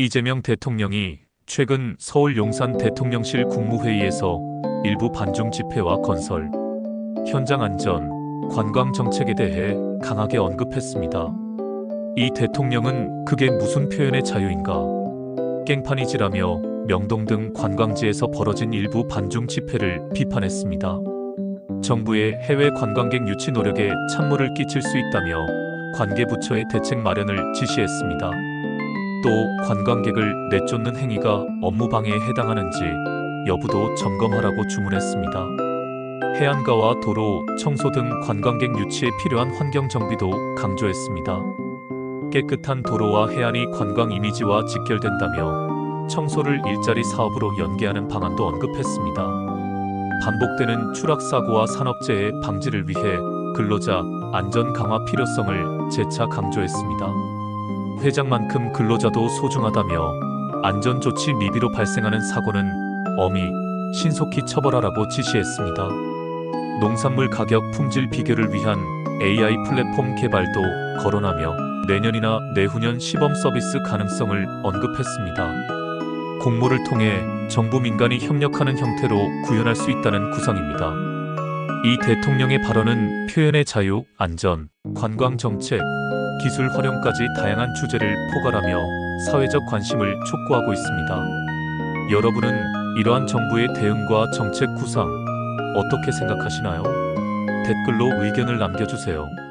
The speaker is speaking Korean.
이재명 대통령이 최근 서울 용산 대통령실 국무회의에서 일부 반중 집회와 건설, 현장 안전, 관광 정책에 대해 강하게 언급했습니다. 이 대통령은 그게 무슨 표현의 자유인가? 깽판이지라며 명동 등 관광지에서 벌어진 일부 반중 집회를 비판했습니다. 정부의 해외 관광객 유치 노력에 찬물을 끼칠 수 있다며 관계 부처의 대책 마련을 지시했습니다. 또 관광객을 내쫓는 행위가 업무 방해에 해당하는지 여부도 점검하라고 주문했습니다. 해안가와 도로, 청소 등 관광객 유치에 필요한 환경 정비도 강조했습니다. 깨끗한 도로와 해안이 관광 이미지와 직결된다며 청소를 일자리 사업으로 연계하는 방안도 언급했습니다. 반복되는 추락 사고와 산업재해 방지를 위해 근로자 안전 강화 필요성을 재차 강조했습니다. 회장만큼 근로자도 소중하다며 안전 조치 미비로 발생하는 사고는 엄히 신속히 처벌하라고 지시했습니다. 농산물 가격 품질 비교를 위한 AI 플랫폼 개발도 거론하며 내년이나 내후년 시범 서비스 가능성을 언급했습니다. 공모를 통해 정부 민간이 협력하는 형태로 구현할 수 있다는 구상입니다. 이 대통령의 발언은 표현의 자유, 안전, 관광 정책, 기술 활용까지 다양한 주제를 포괄하며 사회적 관심을 촉구하고 있습니다. 여러분은 이러한 정부의 대응과 정책 구상 어떻게 생각하시나요? 댓글로 의견을 남겨주세요.